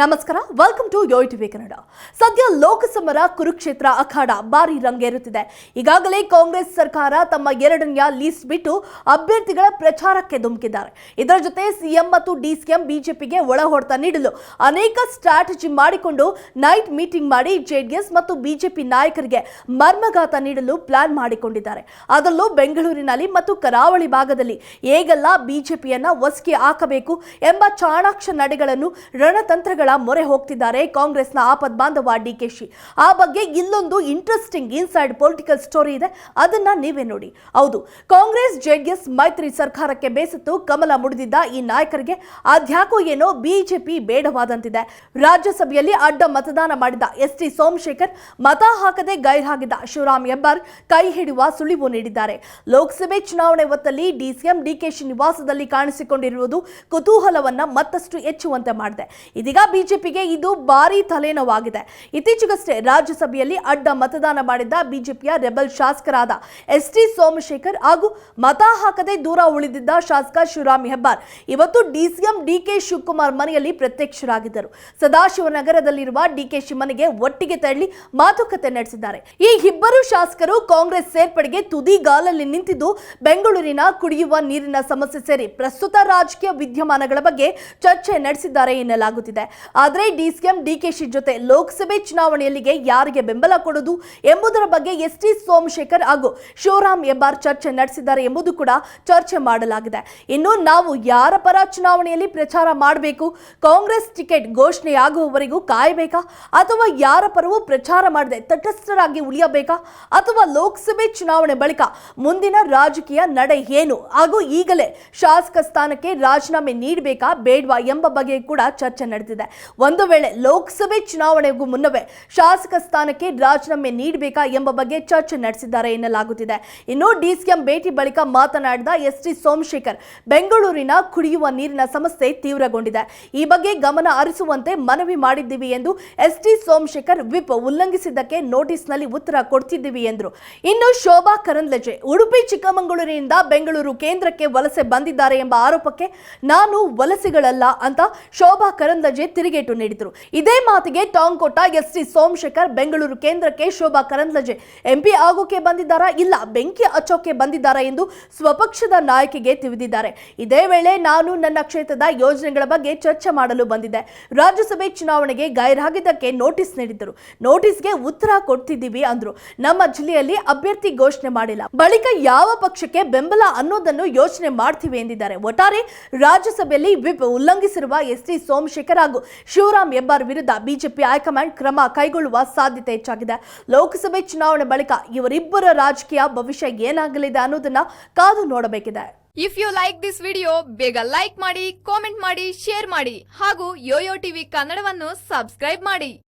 ನಮಸ್ಕಾರ welcome to Yo TV Kannada ಸದ್ಯ ಲೋಕಸಮರ ಕುರುಕ್ಷೇತ್ರ ಅಖಾಡ ಭಾರಿ ರಂಗೇರುತ್ತಿದೆ. ಈಗಾಗಲೇ ಕಾಂಗ್ರೆಸ್ ಸರ್ಕಾರ ತಮ್ಮ ಎರಡನೆಯ ಲೀಸ್ಟ್ ಬಿಟ್ಟು ಅಭ್ಯರ್ಥಿಗಳ ಪ್ರಚಾರಕ್ಕೆ ಧುಮುಕಿದ್ದಾರೆ. ಇದರ ಜೊತೆ ಸಿಎಂ ಮತ್ತು ಡಿಸಿಎಂ ಬಿಜೆಪಿಗೆ ಒಳ ಹೊಡೆತ ನೀಡಲು ಅನೇಕ ಸ್ಟ್ರಾಟಜಿ ಮಾಡಿಕೊಂಡು ನೈಟ್ ಮೀಟಿಂಗ್ ಮಾಡಿ ಜೆಡಿಎಸ್ ಮತ್ತು ಬಿಜೆಪಿ ನಾಯಕರಿಗೆ ಮರ್ಮಘಾತ ನೀಡಲು ಪ್ಲಾನ್ ಮಾಡಿಕೊಂಡಿದ್ದಾರೆ. ಅದರಲ್ಲೂ ಬೆಂಗಳೂರಿನಲ್ಲಿ ಮತ್ತು ಕರಾವಳಿ ಭಾಗದಲ್ಲಿ ಹೇಗೆಲ್ಲ ಬಿಜೆಪಿಯನ್ನ ಒಸಕಿ ಹಾಕಬೇಕು ಎಂಬ ಚಾಣಾಕ್ಷ ನಡೆಗಳನ್ನು ರಣತಂತ್ರಗಳ ಮೊರೆ ಹೋಗ್ತಿದ್ದಾರೆ ಕಾಂಗ್ರೆಸ್ನ ಆಪದ್ ಬಾಂಧವ ಡಿಕೆಶಿ ಆ ಬಗ್ಗೆ ಇಲ್ಲೊಂದು ಇಂಟ್ರೆಸ್ಟಿಂಗ್ ಇನ್ಸೈಡ್ ಪೊಲಿಟಿಕಲ್ ಸ್ಟೋರಿ ಇದೆ. ಅದನ್ನ ನೀವೇ ನೋಡಿ. ಹೌದು, ಕಾಂಗ್ರೆಸ್, ಜೆಡಿಎಸ್, ಮೈತ್ರಿ ಸರ್ಕಾರಕ್ಕೆ ಬೇಸತ್ತು ಕಮಲ ಮುಡಿದಿದ್ದ ಈ ನಾಯಕರಿಗೆ ಅದ್ಯಾಕೋ ಏನೋ ಬಿಜೆಪಿ ಬೇಡವಾದಂತಿದೆ. ರಾಜ್ಯಸಭೆಯಲ್ಲಿ ಅಡ್ಡ ಮತದಾನ ಮಾಡಿದ ಎಸ್ ಟಿ ಸೋಮಶೇಖರ್ ಮತ ಹಾಕದೆ ಗೈರಾಗಿದ್ದ ಶಿವರಾಮ್ ಹೆಬ್ಬಾರ್ ಕೈ ಹಿಡಿಯುವ ಸುಳಿವು ನೀಡಿದ್ದಾರೆ. ಲೋಕಸಭೆ ಚುನಾವಣೆ ಹೊತ್ತಲ್ಲಿ ಡಿಸಿಎಂ ಡಿಕೆಶಿ ನಿವಾಸದಲ್ಲಿ ಕಾಣಿಸಿಕೊಂಡಿರುವುದು ಕುತೂಹಲವನ್ನ ಮತ್ತಷ್ಟು ಹೆಚ್ಚುವಂತೆ ಮಾಡಿದೆ. ಇದೀಗ ಬಿಜೆಪಿಗೆ ಇದು ಭಾರಿ ತಲೆನೋವಾಗಿದೆ. ಇತ್ತೀಚೆಗಷ್ಟೇ ರಾಜ್ಯಸಭೆಯಲ್ಲಿ ಅಡ್ಡ ಮತದಾನ ಮಾಡಿದ್ದ ಬಿಜೆಪಿಯ ರೆಬಲ್ ಶಾಸಕರಾದ ಎಸ್ ಟಿ ಸೋಮಶೇಖರ್ ಹಾಗೂ ಮತ ಹಾಕದೆ ದೂರ ಉಳಿದಿದ್ದ ಶಾಸಕ ಶಿವರಾಮ್ ಹೆಬ್ಬಾರ್ ಇವತ್ತು ಡಿಸಿಎಂ ಡಿಕೆ ಶಿವಕುಮಾರ್ ಮನೆಯಲ್ಲಿ ಪ್ರತ್ಯಕ್ಷರಾಗಿದ್ದರು. ಸದಾಶಿವನಗರದಲ್ಲಿರುವ ಡಿಕೆ ಮನೆಗೆ ಒಟ್ಟಿಗೆ ತೆರಳಿ ಮಾತುಕತೆ ನಡೆಸಿದ್ದಾರೆ. ಈ ಇಬ್ಬರು ಶಾಸಕರು ಕಾಂಗ್ರೆಸ್ ಸೇರ್ಪಡೆಗೆ ತುದಿಗಾಲಲ್ಲಿ ನಿಂತಿದ್ದು ಬೆಂಗಳೂರಿನ ಕುಡಿಯುವ ನೀರಿನ ಸಮಸ್ಯೆ ಸೇರಿ ಪ್ರಸ್ತುತ ರಾಜಕೀಯ ವಿದ್ಯಮಾನಗಳ ಬಗ್ಗೆ ಚರ್ಚೆ ನಡೆಸಿದ್ದಾರೆ ಎನ್ನಲಾಗುತ್ತಿದೆ. ಆದರೆ ಡಿಸಿಎಂ ಡಿಕೆಶಿ ಜೊತೆ ಲೋಕಸಭೆ ಚುನಾವಣೆಯಲ್ಲಿಗೆ ಯಾರಿಗೆ ಬೆಂಬಲ ಕೊಡುವುದು ಎಂಬುದರ ಬಗ್ಗೆ ಎಸ್ ಟಿ ಸೋಮಶೇಖರ್ ಹಾಗೂ ಶಿವರಾಮ್ ಹೆಬ್ಬಾರ್ ಚರ್ಚೆ ನಡೆಸಿದ್ದಾರೆ ಎಂಬುದು ಕೂಡ ಚರ್ಚೆ ಮಾಡಲಾಗಿದೆ. ಇನ್ನು ನಾವು ಯಾರ ಪರ ಚುನಾವಣೆಯಲ್ಲಿ ಪ್ರಚಾರ ಮಾಡಬೇಕು? ಕಾಂಗ್ರೆಸ್ ಟಿಕೆಟ್ ಘೋಷಣೆಯಾಗುವವರೆಗೂ ಕಾಯಬೇಕಾ? ಅಥವಾ ಯಾರ ಪರವೂ ಪ್ರಚಾರ ಮಾಡದೆ ತಟಸ್ಥರಾಗಿ ಉಳಿಯಬೇಕಾ? ಅಥವಾ ಲೋಕಸಭೆ ಚುನಾವಣೆ ಬಳಿಕ ಮುಂದಿನ ರಾಜಕೀಯ ನಡೆ ಏನು? ಹಾಗೂ ಈಗಲೇ ಶಾಸಕ ಸ್ಥಾನಕ್ಕೆ ರಾಜೀನಾಮೆ ನೀಡಬೇಕಾ ಬೇಡವಾ ಎಂಬ ಬಗ್ಗೆ ಕೂಡ ಚರ್ಚೆ ನಡೆದಿದೆ. ಒಂದು ವೇಳೆ ಲೋಕಸಭೆ ಚುನಾವಣೆಗೂ ಮುನ್ನವೇ ಶಾಸಕ ಸ್ಥಾನಕ್ಕೆ ರಾಜೀನಾಮೆ ನೀಡಬೇಕಾ ಎಂಬ ಬಗ್ಗೆ ಚರ್ಚೆ ನಡೆಸಿದ್ದಾರೆ ಎನ್ನಲಾಗುತ್ತಿದೆ. ಇನ್ನು ಡಿಸಿಎಂ ಭೇಟಿ ಬಳಿಕ ಮಾತನಾಡಿದ ಎಸ್ ಟಿ ಸೋಮಶೇಖರ್, ಬೆಂಗಳೂರಿನ ಕುಡಿಯುವ ನೀರಿನ ಸಮಸ್ಯೆ ತೀವ್ರಗೊಂಡಿದೆ. ಈ ಬಗ್ಗೆ ಗಮನ ಹರಿಸುವಂತೆ ಮನವಿ ಮಾಡಿದ್ದೀವಿ ಎಂದು ಎಸ್ ಟಿ ಸೋಮಶೇಖರ್ ವಿಪ್ ಉಲ್ಲಂಘಿಸಿದ್ದಕ್ಕೆ ನೋಟಿಸ್ನಲ್ಲಿ ಉತ್ತರ ಕೊಡ್ತಿದ್ದೀವಿ ಎಂದರು. ಇನ್ನು ಶೋಭಾ ಕರಂದ್ಲಜೆ, ಉಡುಪಿ, ಚಿಕ್ಕಮಗಳೂರಿನಿಂದ ಬೆಂಗಳೂರು ಕೇಂದ್ರಕ್ಕೆ ವಲಸೆ ಬಂದಿದ್ದಾರೆ ಎಂಬ ಆರೋಪಕ್ಕೆ ನಾನು ವಲಸೆಗಳಲ್ಲ ಅಂತ ಶೋಭಾ ಕರಂದ್ಲಜೆ ತಿರುಗೇಟು ನೀಡಿದರು. ಇದೇ ಮಾತಿಗೆ ಟಾಂಗ್ ಕೊಟ್ಟ ಎಸ್ ಟಿ ಸೋಮಶೇಖರ್ ಬೆಂಗಳೂರು ಕೇಂದ್ರಕ್ಕೆ ಶೋಭಾ ಕರಂದ್ಲಜೆ. ಎಂಪಿ ಆಗೋಕೆ ಬಂದಿದ್ದಾರಾ? ಇಲ್ಲ, ಬೆಂಕಿ ಹಚ್ಚೋಕೆ ಬಂದಿದ್ದಾರಾ ಎಂದು ಸ್ವಪಕ್ಷದ ನಾಯಕಿಗೆ ತಿಳಿದಿದ್ದಾರೆ. ಇದೇ ವೇಳೆ ನಾನು ನನ್ನ ಕ್ಷೇತ್ರದ ಯೋಜನೆಗಳ ಬಗ್ಗೆ ಚರ್ಚೆ ಮಾಡಲು ಬಂದಿದ್ದೆ. ರಾಜ್ಯಸಭೆ ಚುನಾವಣೆಗೆ ಗೈರಾಗಿದ್ದಕ್ಕೆ ನೋಟಿಸ್ ನೀಡಿದ್ದರು. ನೋಟಿಸ್ಗೆ ಉತ್ತರ ಕೊಡ್ತಿದ್ದೀವಿ ಅಂದ್ರು. ನಮ್ಮ ಜಿಲ್ಲೆಯಲ್ಲಿ ಅಭ್ಯರ್ಥಿ ಘೋಷಣೆ ಮಾಡಿಲ್ಲ. ಬಳಿಕ ಯಾವ ಪಕ್ಷಕ್ಕೆ ಬೆಂಬಲ ಅನ್ನೋದನ್ನು ಯೋಚನೆ ಮಾಡ್ತೀವಿ ಎಂದಿದ್ದಾರೆ. ಒಟ್ಟಾರೆ ರಾಜ್ಯಸಭೆಯಲ್ಲಿ ವಿಪ್ ಉಲ್ಲಂಘಿಸಿರುವ ಎಸ್ ಟಿ ಸೋಮಶೇಖರ್ ಹಾಗೂ ಶಿವರಾಮ್ ಹೆಬ್ಬಾರ್ ವಿರುದ್ಧ ಬಿಜೆಪಿ ಹೈಕಮಾಂಡ್ ಕ್ರಮ ಕೈಗೊಳ್ಳುವ ಸಾಧ್ಯತೆ ಹೆಚ್ಚಾಗಿದೆ. ಲೋಕಸಭೆ ಚುನಾವಣೆ ಬಳಿಕ ಇವರಿಬ್ಬರ ರಾಜಕೀಯ ಭವಿಷ್ಯ ಏನಾಗಲಿದೆ ಅನ್ನೋದನ್ನ ಕಾದು ನೋಡಬೇಕಿದೆ. If you like this video ಬೇಗ ಲೈಕ್ ಮಾಡಿ ಕಾಮೆಂಟ್ ಮಾಡಿ ಶೇರ್ ಮಾಡಿ ಹಾಗೂ ಯೋಯೋ ಟಿವಿ ಕನ್ನಡವನ್ನು ಸಬ್ಸ್ಕ್ರೈಬ್ ಮಾಡಿ.